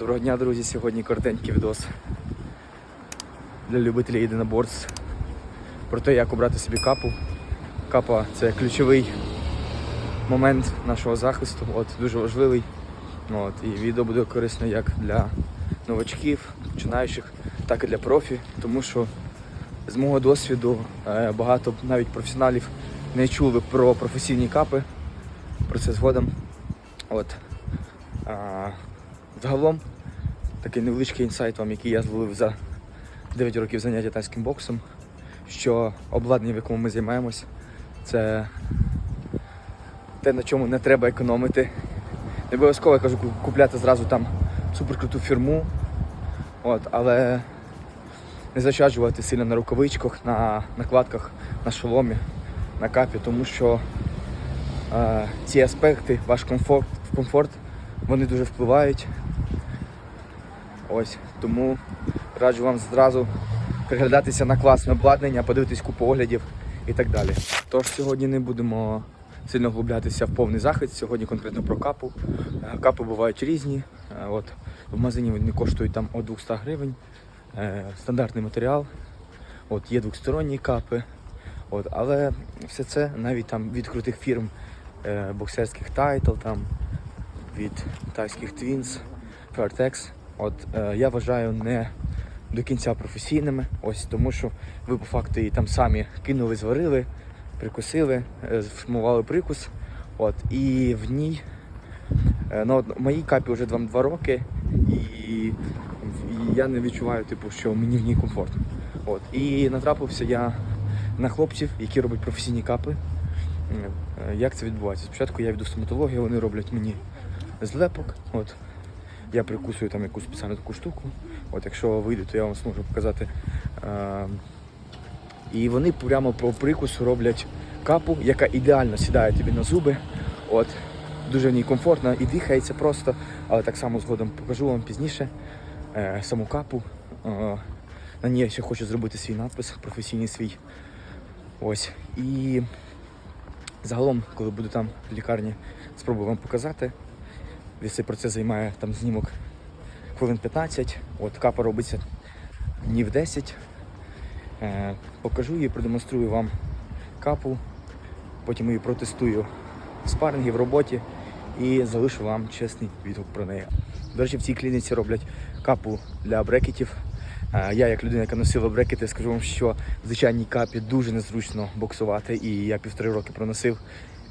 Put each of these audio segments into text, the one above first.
Доброго дня, друзі! Сьогодні коротенький відос для любителів єдиноборств про те, як обрати собі капу. Капа це ключовий момент нашого захисту, от, дуже важливий. Ну, От, і відео буде корисно як для новачків, починаючих, так і для профі, тому що з мого досвіду е, багато навіть професіоналів не чули про професійні капи, про це згодом. От. Загалом такий невеличкий інсайт вам, який я зловив за 9 років заняття тайським боксом, що обладнання, в якому ми займаємось, це те, на чому не треба економити. Не обов'язково я кажу купляти зразу там суперкруту фірму, от, але не зачаджувати сильно на рукавичках, на накладках, на шоломі, на капі, тому що е, ці аспекти, ваш комфорт, комфорт, вони дуже впливають. Ось, тому раджу вам зразу приглядатися на класне обладнання, подивитись купу оглядів і так далі. Тож сьогодні не будемо сильно вглублятися в повний захист. Сьогодні конкретно про капу. Е, Капи бувають різні. Е, От, в магазині вони коштують там від 200 гривень. Е, Стандартний матеріал. От, є двосторонні капи. От, але все це навіть там від крутих фірм боксерських Title, там, від тайських Twins, Fairtex. От е, я вважаю не до кінця професійними, ось тому що ви по факту її там самі кинули, зварили, прикусили, е, сформували прикус. От, і в ній е, ну, от, моїй капі вже вам два роки, і, і я не відчуваю, типу, що мені в ній комфортно. От, і натрапився я на хлопців, які роблять професійні капи. Е, Як це відбувається? Спочатку я йду в стоматологію, вони роблять мені злепок. От, я прикусую там якусь спеціальну таку штуку. От якщо вийде, то я вам зможу показати. Е, і вони прямо по прикусу роблять капу, яка ідеально сідає тобі на зуби. От, дуже в ній комфортно і дихається просто, але так само згодом покажу вам пізніше е, саму капу. Е, на ній я ще хочу зробити свій надпис, професійний свій. Ось. І загалом, коли буду там в лікарні, спробую вам показати. Весь цей процес займає там знімок хвилин 15. От капа робиться днів 10. Е, покажу її, продемонструю вам капу, потім її протестую в спаррингі, в роботі і залишу вам чесний відгук про неї. До речі, в цій клініці роблять капу для брекетів. Е, Я, як людина, яка носила брекети, скажу вам, що в звичайній капі дуже незручно боксувати, і я півтори роки проносив,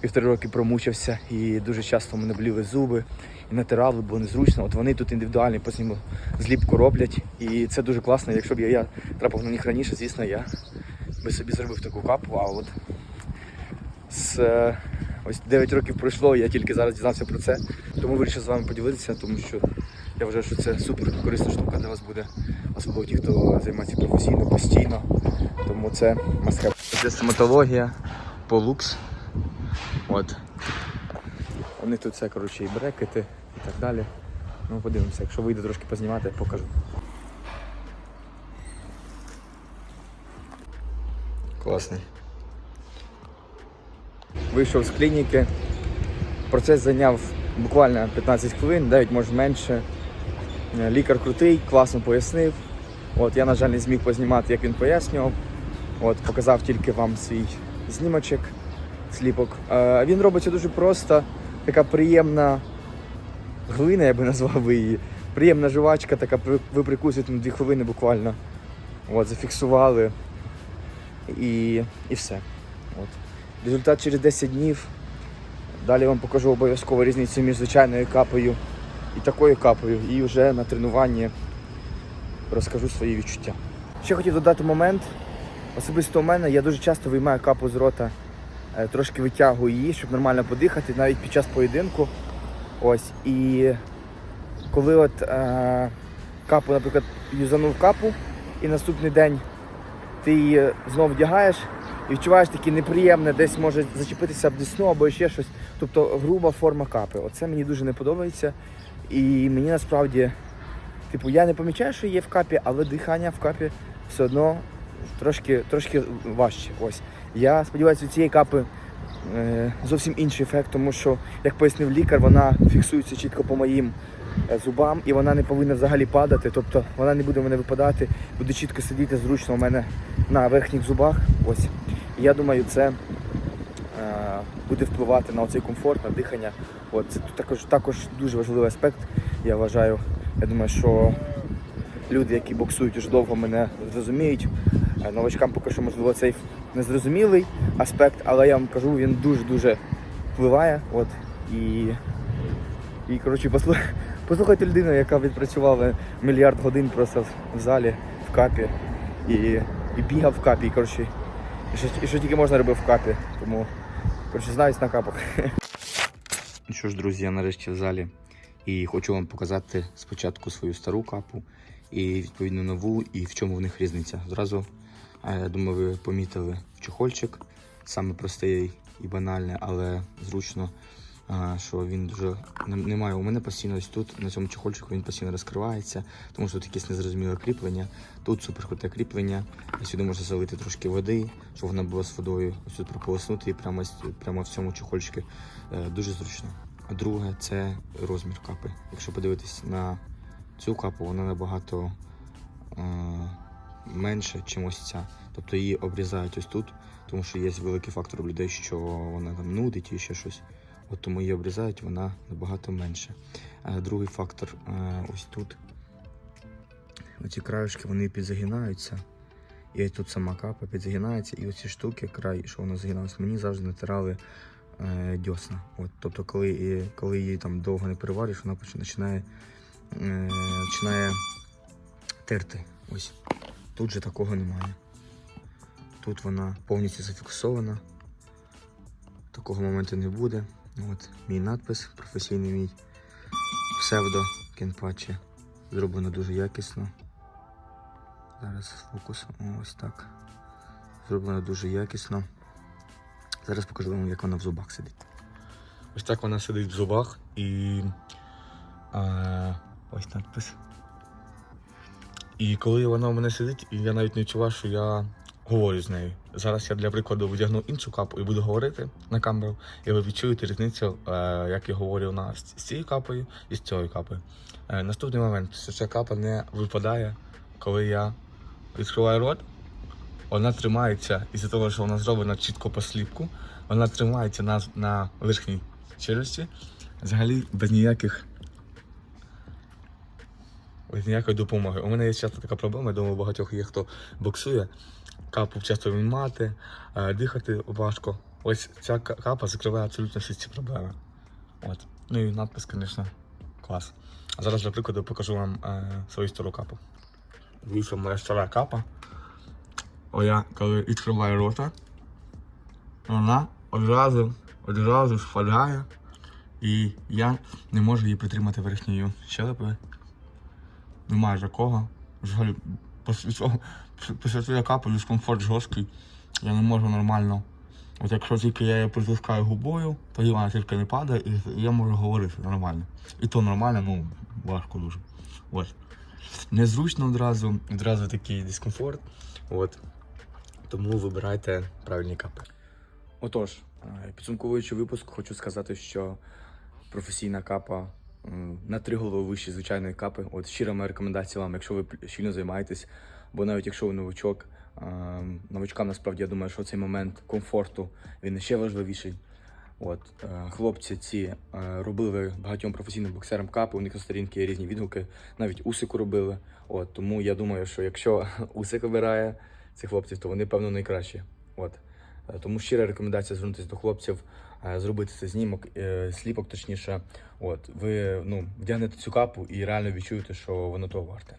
півтори роки промучився, і дуже часто мене боліли зуби і натирали, було незручно. От вони тут індивідуальні по сніму зліпку роблять, і це дуже класно. Якщо б я, я трапив на них раніше, звісно, я би собі зробив таку капу, а от з е, ось 9 років пройшло, я тільки зараз дізнався про це. Тому вирішив з вами поділитися, тому що я вважаю, що це супер корисна штука для вас буде, особливо ті, хто займається професійно, постійно. Тому це мастхеп. Це стоматологія, полукс. От. Вони тут все, коротше, і брекети і так далі. Ну, подивимося, якщо вийде трошки познімати, покажу. Класний. Вийшов з клініки. Процес зайняв буквально 15 хвилин, навіть може менше. Е, Лікар крутий, класно пояснив. От, я, на жаль, не зміг познімати, як він пояснював. От, показав тільки вам свій знімочок, сліпок. Він робиться дуже просто, така приємна глина, я би назвав її. Приємна жувачка, така ви прикусуєте на 2 хвилини буквально. От, зафіксували і, і все. От. Результат через 10 днів. Далі вам покажу обов'язково різницю між звичайною капою і такою капою. І вже на тренуванні розкажу свої відчуття. Ще хотів додати момент. Особисто у мене я дуже часто виймаю капу з рота, трошки витягую її, щоб нормально подихати, навіть під час поєдинку. Ось. І коли от е, капу, наприклад, юзанув капу, і наступний день ти її знову вдягаєш і відчуваєш таке неприємне, десь може зачепитися об десну або ще щось. Тобто груба форма капи. Оце мені дуже не подобається. І мені насправді, типу, я не помічаю, що є в капі, але дихання в капі все одно трошки, трошки важче. Ось. Я сподіваюся, у цієї капи е, зовсім інший ефект, тому що, як пояснив лікар, вона фіксується чітко по моїм е, зубам, і вона не повинна взагалі падати. Тобто вона не буде в мене випадати, буде чітко сидіти зручно у мене на верхніх зубах. Ось. Я думаю, це е, буде впливати на цей комфорт, на дихання. От це також також дуже важливий аспект. Я вважаю. Я думаю, що люди, які боксують уже довго, мене зрозуміють. Е, Новачкам поки що можливо цей незрозумілий аспект, але я вам кажу, він дуже-дуже впливає. От і, і коротше, послу- послухайте людину, яка відпрацювала мільярд годин просто в залі, в капі, і, і бігав в капі, і, коротше, і що, і що тільки можна робив в капі. Тому коротше, знаюсь на капах. Ну що ж, друзі, я нарешті в залі і хочу вам показати спочатку свою стару капу і відповідно нову, і в чому в них різниця. Зразу, я думаю, ви помітили чохольчик, саме простий і банальний, але зручно, що він дуже не- немає. У мене постійно ось тут, на цьому чохольчику, він постійно розкривається, тому що тут якесь незрозуміле кріплення. Тут супер круте кріплення. Сюди можна залити трошки води, щоб вона була з водою. Ось тут прополоснути і прямо, прямо в цьому чохольчику. Е, Дуже зручно. А друге це розмір капи. Якщо подивитись на цю капу, вона набагато е, менше, ніж ось ця. Тобто її обрізають ось тут, тому що є великий фактор людей, що вона там нудить і ще щось. От тому її обрізають, вона набагато менше. Другий фактор е, ось тут. Оці краюшки вони підзагинаються. І тут сама капа підзагинається, і оці штуки, край, що воно загиналось, мені завжди натирали е, дьосна. От, тобто, коли, коли її там довго не перевариш, вона починає, е, починає терти. Ось. Тут же такого немає. Тут вона повністю зафіксована. Такого моменту не буде. От, мій надпис професійний мій псевдо кенпачі. Зроблено дуже якісно. Зараз фокус. Ось так. Зроблено дуже якісно. Зараз покажу вам, як вона в зубах сидить. Ось так вона сидить в зубах і. А, ось надпис. І коли вона у мене сидить, я навіть не відчуваю, що я говорю з нею. Зараз я для прикладу вдягну іншу капу і буду говорити на камеру, і ви відчуєте різницю, е, як я говорю на з з цією капою і з цією капою. Е, Наступний момент, що ця капа не випадає, коли я відкриваю рот. Вона тримається із-за того, що вона зроблена чітко по сліпку, вона тримається на, на верхній челюсті, взагалі без ніяких без ніякої допомоги. У мене є часто така проблема, я думаю, у багатьох є, хто боксує, капу часто мати, е, дихати важко. Ось ця капа закриває абсолютно всі ці проблеми. От. Ну і надпис, звісно, клас. А зараз, для прикладу, покажу вам е, свою стару капу. Дивіться, моя стара капа. О, я коли відкриваю рота, вона одразу, одразу спадає, і я не можу її притримати верхньою щелепою. Немає такого. Взагалі, після цього, після цієї капи дискомфорт жорсткий. Я не можу нормально. От якщо тільки я її притискаю губою, тоді вона тільки не падає, і я можу говорити нормально. І то нормально, ну, важко дуже. Ось. Незручно одразу, одразу такий дискомфорт. От. Тому вибирайте правильні капи. Отож, е, підсумковуючи випуск, хочу сказати, що професійна капа на три голови вище звичайної капи. От щира моя рекомендація вам, якщо ви щільно займаєтесь, бо навіть якщо ви новачок, е, новачкам насправді я думаю, що цей момент комфорту він ще важливіший. От е, хлопці ці е, робили багатьом професійним боксерам капи, у них на сторінки є різні відгуки, навіть усику робили. От тому я думаю, що якщо усик обирає цих хлопців, то вони певно найкращі. От тому щира рекомендація звернутися до хлопців, е, зробити цей знімок, е, сліпок точніше. От ви ну вдягнете цю капу і реально відчуєте, що воно того варте.